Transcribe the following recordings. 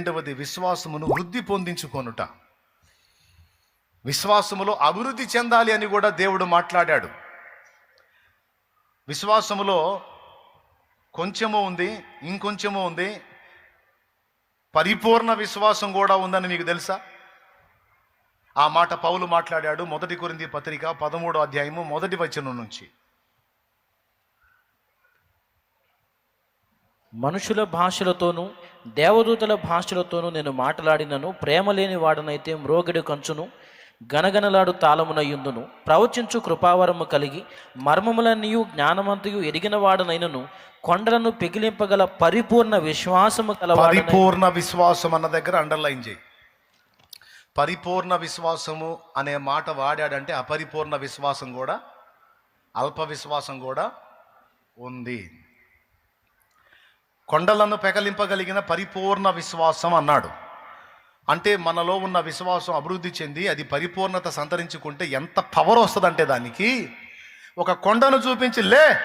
రెండవది విశ్వాసమును వృద్ధి పొందించుకొనుట. విశ్వాసములో అభివృద్ధి చెందాలి అని కూడా దేవుడు మాట్లాడాడు. విశ్వాసములో కొంచెము ఉంది ఇంకొంచెము ఉంది. పరిపూర్ణ విశ్వాసం కూడా ఉందని మీకు తెలుసా? ఆ మాట పౌలు మాట్లాడాడు మొదటి కొరింది పత్రిక పదమూడో అధ్యాయము మొదటి వచనం నుంచి. మనుషుల భాషలతోనూ దేవదూతల భాషలతోనూ నేను మాట్లాడినను ప్రేమ లేని వాడనైతే మ్రోగిడి కంచును గనగనలాడు తాళమునయుందును ప్రవచించు కృపావరము కలిగి మర్మములన్నీయు జ్ఞానమంతయు ఎరిగిన వాడనైనను కొండలను పిగిలింపగల పరిపూర్ణ విశ్వాసము గల పరిపూర్ణ విశ్వాసం అన్న దగ్గర అండర్లైన్ చేయి. పరిపూర్ణ విశ్వాసము అనే మాట వాడాడంటే అపరిపూర్ణ విశ్వాసం కూడా అల్ప విశ్వాసం కూడా ఉంది. కొండలను పెకలింపగలిగిన పరిపూర్ణ విశ్వాసం అన్నాడు. అంటే మనలో ఉన్న విశ్వాసం అభివృద్ధి చెంది అది పరిపూర్ణత సంతరించుకుంటే ఎంత పవర్ వస్తుందంటే దానికి ఒక కొండను చూపించి లే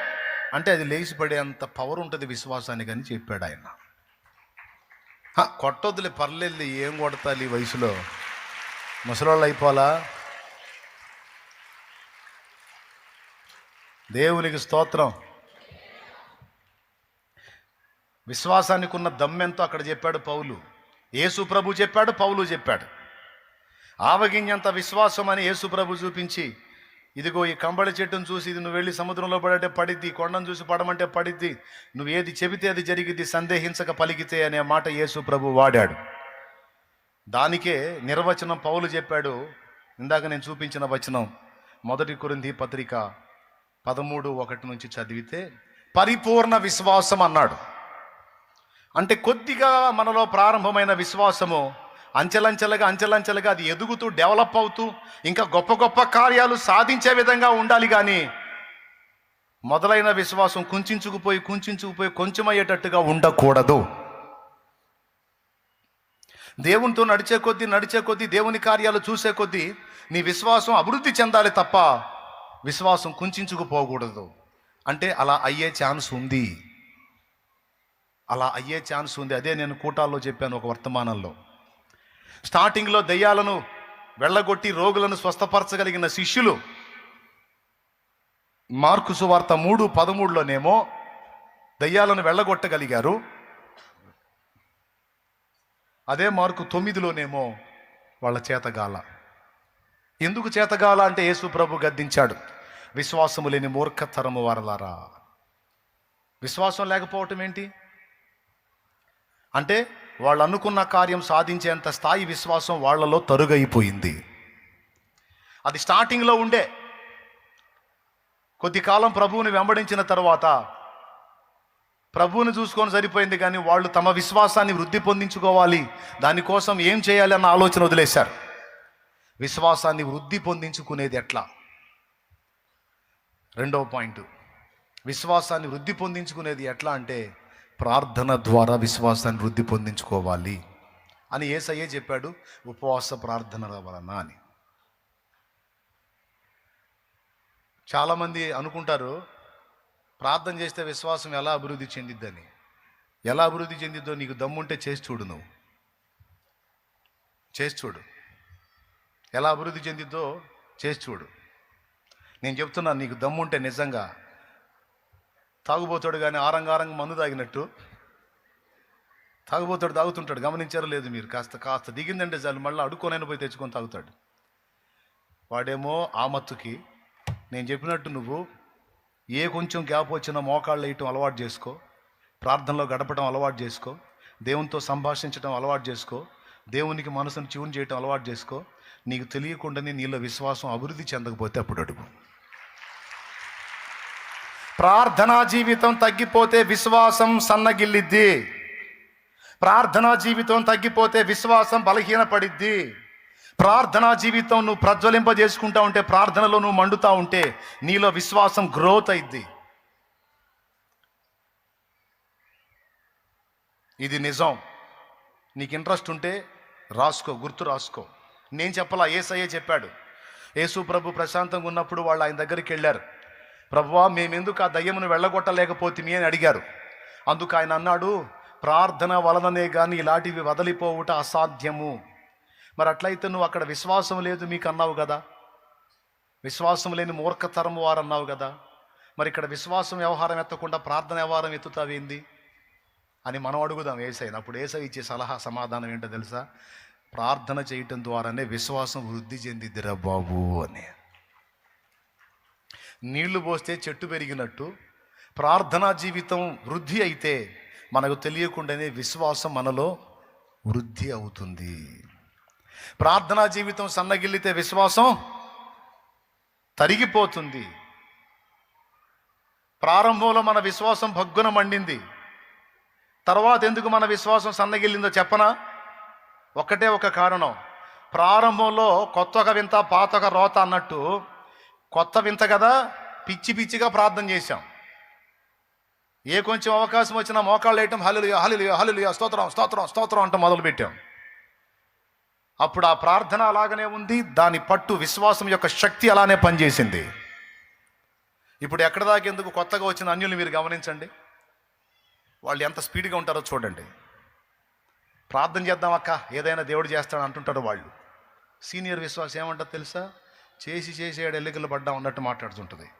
అంటే అది లేచిపడేంత పవర్ ఉంటుంది విశ్వాసానికి అని చెప్పాడు ఆయన. కొట్టొద్దులే పర్లేదు ఏం కొడతాలి ఈ వయసులో? ముసలోళ్ళు అయిపోలా దేవునికి స్తోత్రం. విశ్వాసానికి ఉన్న దమ్మెంతో అక్కడ చెప్పాడు పౌలు. యేసు ప్రభు చెప్పాడు పౌలు చెప్పాడు. ఆవగింజంత విశ్వాసం అని యేసు ప్రభు చూపించి ఇదిగో ఈ కంబళి చెట్టును చూసి ఇది నువ్వు వెళ్ళి సముద్రంలో పడంటే పడిద్ది కొండను చూసి పడమంటే పడిద్ది నువ్వు ఏది చెబితే అది జరిగిద్ది సందేహించక పలికితే అనే మాట యేసు ప్రభు వాడాడు. దానికే నిర్వచనం పౌలు చెప్పాడు. ఇందాక నేను చూపించిన వచనం మొదటి కొరింది పత్రిక పదమూడు ఒకటి నుంచి చదివితే పరిపూర్ణ విశ్వాసం అన్నాడు. అంటే కొద్దిగా మనలో ప్రారంభమైన విశ్వాసము అంచెలంచెలుగా అంచెలంచెలుగా అది ఎదుగుతూ డెవలప్ అవుతూ ఇంకా గొప్ప గొప్ప కార్యాలు సాధించే విధంగా ఉండాలి కానీ మొదలైన విశ్వాసం కుంచుకుపోయి కుంచుకుపోయి కొంచెం అయ్యేటట్టుగా ఉండకూడదు. దేవునితో నడిచే కొద్దీ నడిచే కొద్దీ దేవుని కార్యాలు చూసే కొద్దీ నీ విశ్వాసం అభివృద్ధి చెందాలి తప్ప విశ్వాసం కుంచుకుపోకూడదు. అంటే అలా అయ్యే ఛాన్స్ ఉంది. అలా అయ్యే ఛాన్స్ ఉంది. అదే నేను కూటాల్లో చెప్పాను ఒక వర్తమానంలో. స్టార్టింగ్లో దయ్యాలను వెళ్ళగొట్టి రోగులను స్వస్థపరచగలిగిన శిష్యులు మార్కు సువార్త మూడు పదమూడులోనేమో దయ్యాలను వెళ్ళగొట్టగలిగారు. అదే మార్కు తొమ్మిదిలోనేమో వాళ్ళ చేతగాల. ఎందుకు చేతగాల అంటే యేసు ప్రభు గద్దించాడు. విశ్వాసము లేని మూర్ఖతరము వారలారా. విశ్వాసం లేకపోవటం ఏంటి? అంటే వాళ్ళు అనుకున్న కార్యం సాధించేంత స్థాయి విశ్వాసం వాళ్ళలో తరుగైపోయింది. అది స్టార్టింగ్లో ఉండే. కొద్ది కాలం ప్రభువుని వెంబడించిన తర్వాత ప్రభువుని చూసుకొని సరిపోయింది కానీ వాళ్ళు తమ విశ్వాసాన్ని వృద్ధి పొందించుకోవాలి. దానికోసం ఏం చేయాలి అన్న ఆలోచన వదిలేశారు. విశ్వాసాన్ని వృద్ధి పొందించుకునేది ఎట్లా? రెండవ పాయింట్. విశ్వాసాన్ని వృద్ధి పొందించుకునేది ఎట్లా అంటే ప్రార్థన ద్వారా విశ్వాసాన్ని వృద్ధి పొందించుకోవాలి అని ఏసయ్యే చెప్పాడు ఉపవాస ప్రార్థనల వలన అని. చాలామంది అనుకుంటారు ప్రార్థన చేస్తే విశ్వాసం ఎలా అభివృద్ధి చెందిద్దని? ఎలా అభివృద్ధి చెందిద్దో నీకు దమ్ముంటే చేసి చూడు నువ్వు. చేసి చూడు. ఎలా అభివృద్ధి చెందిద్దో చేసి చూడు. నేను చెప్తున్నాను నీకు దమ్ముంటే నిజంగా తాగుబోతాడు కానీ ఆరంగారంగా మందు తాగినట్టు తాగుబోతాడు తాగుతుంటాడు. గమనించారో లేదు మీరు. కాస్త కాస్త దిగిందంటే చాలు. మళ్ళీ అడుక్కోనైనా పోయి తెచ్చుకొని తాగుతాడు. వాడేమో ఆ మత్తుకి నేను చెప్పినట్టు నువ్వు ఏ కొంచెం గ్యాప్ వచ్చినా మోకాళ్ళు వేయటం అలవాటు చేసుకో. ప్రార్థనలో గడపడం అలవాటు చేసుకో. దేవునితో సంభాషించడం అలవాటు చేసుకో. దేవునికి మనసును ట్యూన్ చేయటం అలవాటు చేసుకో. నీకు తెలియకుండానే నీలో విశ్వాసం అభివృద్ధి చెందకపోతే అప్పుడు అడుగు. ప్రార్థనా జీవితం తగ్గిపోతే విశ్వాసం సన్నగిల్లిద్ది. ప్రార్థనా జీవితం తగ్గిపోతే విశ్వాసం బలహీనపడిద్ది. ప్రార్థనా జీవితం నువ్వు ప్రజ్వలింపజేసుకుంటా ఉంటే ప్రార్థనలో నువ్వు మండుతా ఉంటే నీలో విశ్వాసం గ్రోత్ అయిద్ది. ఇది నిజం. నీకు ఇంట్రెస్ట్ ఉంటే రాసుకో గుర్తు రాసుకో. నేను చెప్పలా ఏసయ్యే చెప్పాడు. యేసు ప్రభు ప్రశాంతంగా ఉన్నప్పుడు వాళ్ళు ఆయన దగ్గరికి వెళ్ళారు. ప్రభువా మేమెందుకు ఆ దయ్యమును వెళ్ళగొట్టలేకపోతుంది అని అడిగారు. అందుకు ఆయన అన్నాడు ప్రార్థన వలననే కానీ ఇలాంటివి వదిలిపోవుట అసాధ్యము. మరి అట్లయితే నువ్వు అక్కడ విశ్వాసం లేదు మీకు అన్నావు కదా విశ్వాసం లేని మూర్ఖతరము వారు అన్నావు కదా మరి ఇక్కడ విశ్వాసం వ్యవహారం ఎత్తకుండా ప్రార్థన వ్యవహారం ఎత్తుతావేంది అని మనం అడుగుదాం ఏసైనా అప్పుడు ఏసై ఇచ్చే సలహా సమాధానం ఏంటో తెలుసా? ప్రార్థన చేయటం ద్వారానే విశ్వాసం వృద్ధి చెందిద్దిరా బాబు అని. నీళ్ళు పోస్తే చెట్టు పెరిగినట్టు ప్రార్థనా జీవితం వృద్ధి అయితే మనకు తెలియకుండానే విశ్వాసం మనలో వృద్ధి అవుతుంది. ప్రార్థనా జీవితం సన్నగిల్లితే విశ్వాసం తరిగిపోతుంది. ప్రారంభంలో మన విశ్వాసం భగ్గున మండింది. తర్వాత ఎందుకు మన విశ్వాసం సన్నగిల్లిందో చెప్పనా? ఒక్కటే ఒక కారణం. ప్రారంభంలో కొత్త ఒక వింత పాత ఒక రోత అన్నట్టు కొత్త వింత కదా? పిచ్చి పిచ్చిగా ప్రార్థన చేశాం. ఏ కొంచెం అవకాశం వచ్చినా మోకాళ్ళు వేయటం హలులుయ హలులుయ హలులుయ స్తోత్రం స్తోత్రం స్తోత్రం అంటూ మొదలుపెట్టాం. అప్పుడు ఆ ప్రార్థన అలాగనే ఉంది దాని పట్టు విశ్వాసం యొక్క శక్తి అలానే పనిచేసింది. ఇప్పుడు ఎక్కడ దాకా ఎందుకు కొత్తగా వచ్చిన అన్యులు మీరు గమనించండి. వాళ్ళు ఎంత స్పీడ్గా ఉంటారో చూడండి. ప్రార్థన చేద్దాం అక్క ఏదైనా దేవుడు చేస్తాడు అంటుంటారు వాళ్ళు. సీనియర్ విశ్వాసం ఏమంటారు తెలుసా? చేసి చేసి ఏడు ఎల్లికలు పడ్డా ఉన్నట్టు మాట్లాడుతుంటుంది.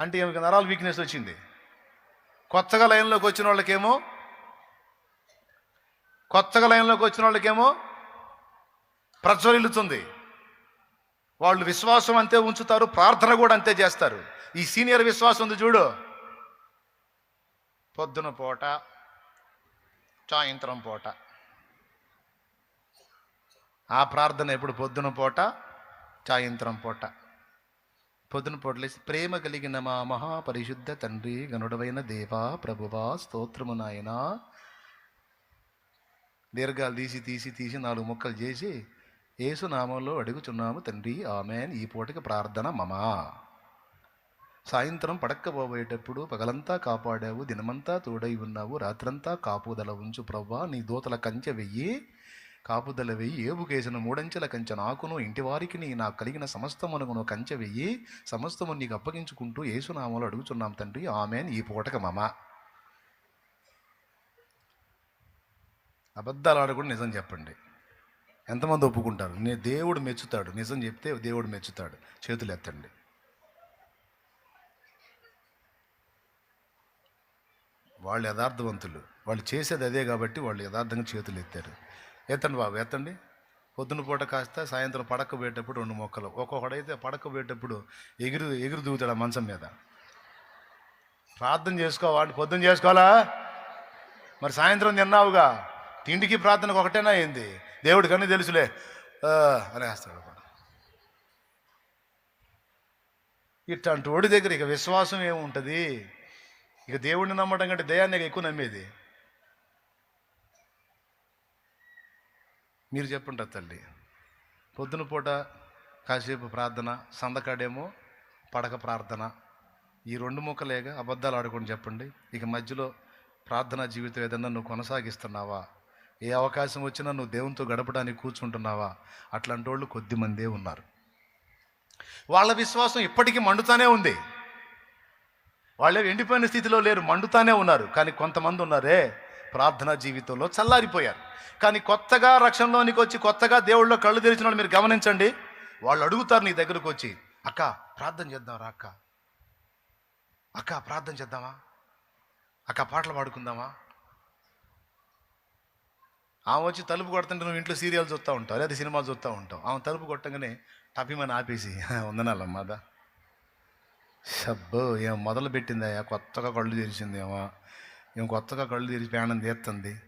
అంటే ఈమెకి నరాల వీక్నెస్ వచ్చింది. కొత్తగా లైన్లోకి వచ్చిన వాళ్ళకేమో? కొత్తగా లైన్లోకి వచ్చిన వాళ్ళకేమో? ప్రజ్వరిల్లుతుంది వాళ్ళు విశ్వాసం అంతే ఉంచుతారు ప్రార్థన కూడా అంతే చేస్తారు. ఈ సీనియర్ విశ్వాసం ఉంది చూడు. పొద్దున పూట సాయంత్రం పూట. ఆ ప్రార్థన ఎప్పుడు? పొద్దున పూట సాయంత్రం పూట. పొద్దున పూటలేసి ప్రేమ కలిగిన మా మహాపరిశుద్ధ తండ్రి గనుడవైన దేవా ప్రభువా స్తోత్రము నాయన. దీర్ఘాలు తీసి తీసి తీసి నాలుగు ముక్కలు చేసి ఏసు నామంలో అడుగుచున్నాము తండ్రి. ఆమెన్. ఈ పూటకి ప్రార్థన మమా. సాయంత్రం పడక్కబోయేటప్పుడు పగలంతా కాపాడావు దినమంతా తోడై ఉన్నావు రాత్రంతా కాపుదల ఉంచు ప్రవ్వా. నీ దూతల కంచె వెయ్యి కాపుదల వెయ్యి ఏబుకేసిన మూడంచెల కంచె నాకును ఇంటివారికి నీ నాకు కలిగిన సమస్తమునకును కంచె వెయ్యి సమస్తము నీకు అప్పగించుకుంటూ ఏసునామలు అడుగుచున్నాం తండ్రి. ఆమెన్. ఈ పూటక మమ. అబద్ధాలు ఆడకుండా నిజం చెప్పండి. ఎంతమంది ఒప్పుకుంటారు? నే దేవుడు మెచ్చుతాడు. నిజం చెప్తే దేవుడు మెచ్చుతాడు. చేతులు ఎత్తండి వాళ్ళు యథార్థవంతులు. వాళ్ళు చేసేది అదే కాబట్టి వాళ్ళు యథార్థంగా చేతులు ఎత్తారు ఎత్తండి బాబు ఎత్తండి. పొద్దున పూట కాస్త సాయంత్రం పడక పోయేటప్పుడు రెండు మొక్కలు. ఒక్కొక్కడైతే పడక పోయేటప్పుడు ఎగురు ఎగురు దిగుతాడు ఆ మంచం మీద. ప్రార్థన చేసుకోవాలి పొద్దున చేసుకోవాలా? మరి సాయంత్రం తిన్నావుగా? తిండికి ప్రార్థనకు ఒకటేనా అయింది దేవుడికి అన్నీ తెలుసులే. ఆ, అనేస్తాడు ఇట్లాంటి వాడి దగ్గర ఇక విశ్వాసం ఏముంటుంది? ఇక దేవుడిని నమ్మడం కంటే దయాన్ని ఎక్కువ నమ్మేది. మీరు చెప్పండి తల్లి. పొద్దున పూట కాసేపు ప్రార్థన సందకాడేమో పడక ప్రార్థన. ఈ రెండు ముక్కలేగా అబద్ధాలు ఆడుకొని చెప్పండి. ఇక మధ్యలో ప్రార్థనా జీవితం ఏదన్నా నువ్వు కొనసాగిస్తున్నావా? ఏ అవకాశం వచ్చినా నువ్వు దేవునితో గడపడానికి కూర్చుంటున్నావా? అట్లాంటి వాళ్ళు కొద్దిమందే ఉన్నారు. వాళ్ళ విశ్వాసం ఇప్పటికీ మండుతానే ఉంది. వాళ్ళే ఎండిపోయిన స్థితిలో లేరు మండుతానే ఉన్నారు. కానీ కొంతమంది ఉన్నారే ప్రార్థనా జీవితంలో చల్లారిపోయారు. కానీ కొత్తగా రక్షణలోనికి వచ్చి కొత్తగా దేవుళ్ళలో కళ్ళు తెరిచిన వాళ్ళు మీరు గమనించండి. వాళ్ళు అడుగుతారు నీ దగ్గరకు వచ్చి అక్క ప్రార్థన చేద్దాం రా అక్క. అక్క ప్రార్థన చేద్దామా? అక్క పాటలు పాడుకుందామా? ఆమె వచ్చి తలుపు కొడుతుంటే నువ్వు ఇంట్లో సీరియల్ చూస్తూ ఉంటావు లేదా సినిమా చూస్తూ ఉంటావు. ఆమె తలుపు కొట్టగానే టపిమని ఆపేసి వందనాలమ్మాదా సబ్బో ఏం మొదలు పెట్టిందయ్యా కొత్తగా కళ్ళు తెరిచిందేమో. ఏం కొత్తగా కళ్ళు తెరిచి ప్రయాణం తీస్తుంది.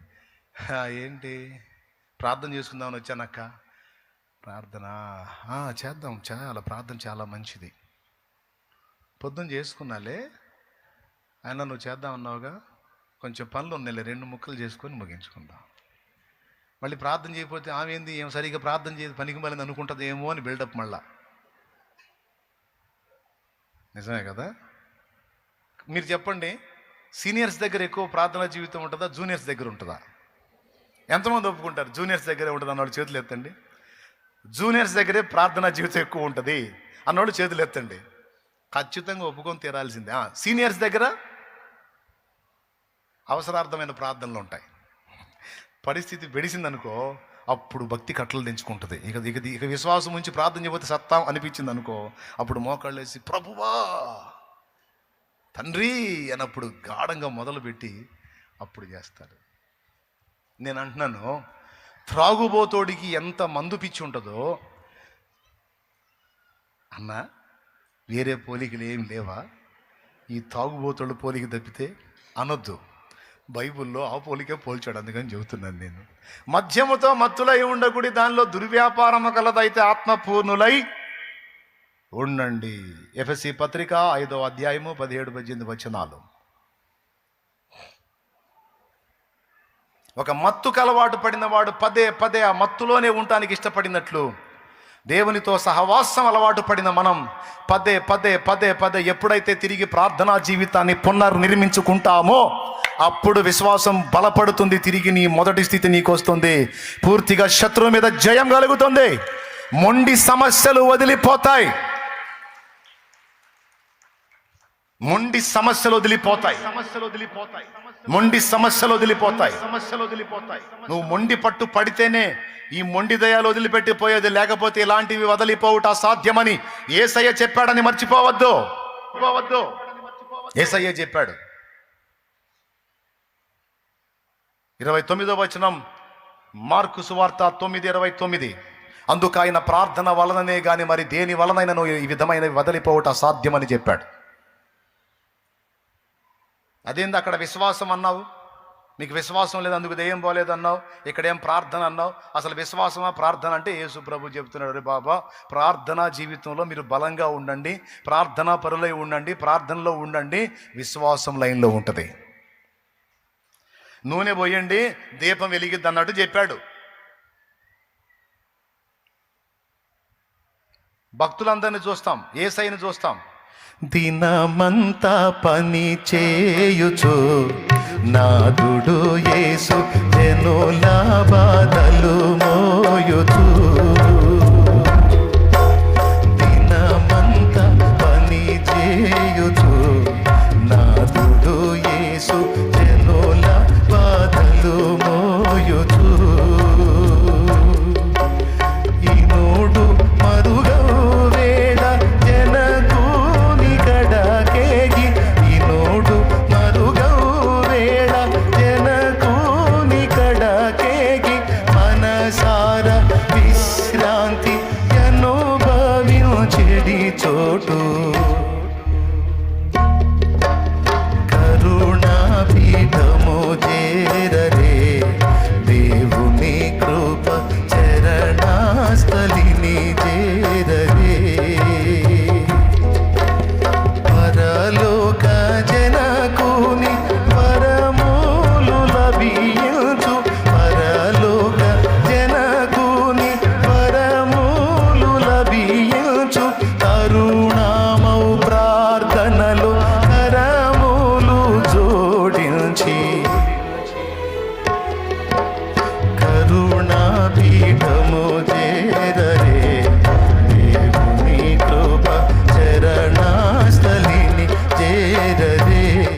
ఏంటి? ప్రార్థన చేసుకుందామని వచ్చానక్క ప్రార్థన? చేద్దాం. చాలా ప్రార్థన చాలా మంచిది. పొద్దున్న చేసుకున్నాలే. ఆయన నువ్వు చేద్దాం అన్నావుగా. కొంచెం పనులు ఉన్నాయి రెండు ముక్కలు చేసుకొని ముగించుకుందాం. మళ్ళీ ప్రార్థన చేయకపోతే ఆమె ఏంది? ఏం సరిగ్గా ప్రార్థన చేసి పనికి మళ్ళీ అనుకుంటుంది ఏమో అని బిల్డప్ మళ్ళా. నిజమే కదా? మీరు చెప్పండి. సీనియర్స్ దగ్గర ఎక్కువ ప్రార్థనా జీవితం ఉంటుందా? జూనియర్స్ దగ్గర ఉంటుందా? ఎంతమంది ఒప్పుకుంటారు? జూనియర్స్ దగ్గరే ఉంటుంది? అన్నవాళ్ళు చేతులు ఎత్తండి. జూనియర్స్ దగ్గరే ప్రార్థనా జీవితం ఎక్కువ ఉంటుంది. అన్నవాళ్ళు చేతులు ఎత్తండి. ఖచ్చితంగా ఒప్పుకొని తీరాల్సిందే. ఆ, సీనియర్స్ దగ్గర అవసరార్థమైన ప్రార్థనలు ఉంటాయి. పరిస్థితి పెడిసిందనుకో అప్పుడు భక్తి కట్టలు తెంచుకుంటుంది. ఇక ఇక ఇక విశ్వాసం ఉంచి ప్రార్థన చేయబోతే సత్తాం అనిపించింది అనుకో అప్పుడు మోకాళ్ళు వేసి ప్రభువా! తండ్రి అన్నప్పుడు గాఢంగా మొదలుపెట్టి అప్పుడు చేస్తాడు. నేను అంటున్నాను త్రాగుబోతోడికి ఎంత మందు పిచ్చి ఉంటుందో అన్నా వేరే పోలికలు ఏం లేవా? ఈ త్రాగుబోతోడు పోలిక తప్పితే అనొద్దు. బైబిల్లో ఆ పోలికే పోల్చాడు అందుకని చెబుతున్నాను నేను. మద్యముతో మత్తులై ఉండకుడి దానిలో దుర్వ్యాపారము కలదైతే ఆత్మపూర్ణులై ఉండండి. ఎఫ్ఎస్సి పత్రిక ఐదో అధ్యాయము పదిహేడు పద్దెనిమిది వచనాలు. ఒక మత్తుకు అలవాటు పడిన వాడు పదే పదే ఆ మత్తులోనే ఉండటానికి ఇష్టపడినట్లు దేవునితో సహవాసం అలవాటు పడిన మనం పదే పదే పదే పదే ఎప్పుడైతే తిరిగి ప్రార్థనా జీవితాన్ని పునర్నిర్మించుకుంటామో అప్పుడు విశ్వాసం బలపడుతుంది తిరిగి నీ మొదటి స్థితి నీకు వస్తుంది పూర్తిగా శత్రువు మీద జయం కలుగుతుంది. మొండి సమస్యలు వదిలిపోతాయి. మొండి సమస్యలు వదిలిపోతాయి. సమస్యలు వదిలిపోతాయి మొండి సమస్యలు వదిలిపోతాయి. సమస్యలు వదిలిపోతాయి నువ్వు మొండి పట్టు పడితేనే ఈ మొండి దయాలు వదిలిపెట్టి పోయేది లేకపోతే ఇలాంటివి వదిలిపోవుట అసాధ్యమని ఏసయ్య చెప్పాడని మర్చిపోవద్దు. పోవద్దు ఏసయ్య చెప్పాడు. ఇరవై తొమ్మిదో వచనం మార్కు సువార్త తొమ్మిది ఇరవై తొమ్మిది. అందుకు ఆయన ప్రార్థన వలననే గాని మరి దేని వలనైనను ఈ విధమైన వదిలిపోవట అసాధ్యమని చెప్పాడు. అదేంది అక్కడ విశ్వాసం అన్నావు? నీకు విశ్వాసం లేదు అందుకు దెయ్యం పోలేదు అన్నావు ఇక్కడేం ప్రార్థన అన్నావు? అసలు విశ్వాసమా ప్రార్థన అంటే యేసు ప్రభు చెప్తున్నాడు "రే బాబా ప్రార్థనా జీవితంలో మీరు బలంగా ఉండండి ప్రార్థనా పరులై ఉండండి ప్రార్థనలో ఉండండి విశ్వాసం లైన్లో ఉంటుంది. నూనె పోయండి దీపం వెలిగిద్ది అన్నట్టు చెప్పాడు. భక్తులందరినీ చూస్తాం ఏసైని చూస్తాం. దినమంతా పని చేయుచు నాదుడు యేసు జనుల బాధలు మోయుచు. చోటు.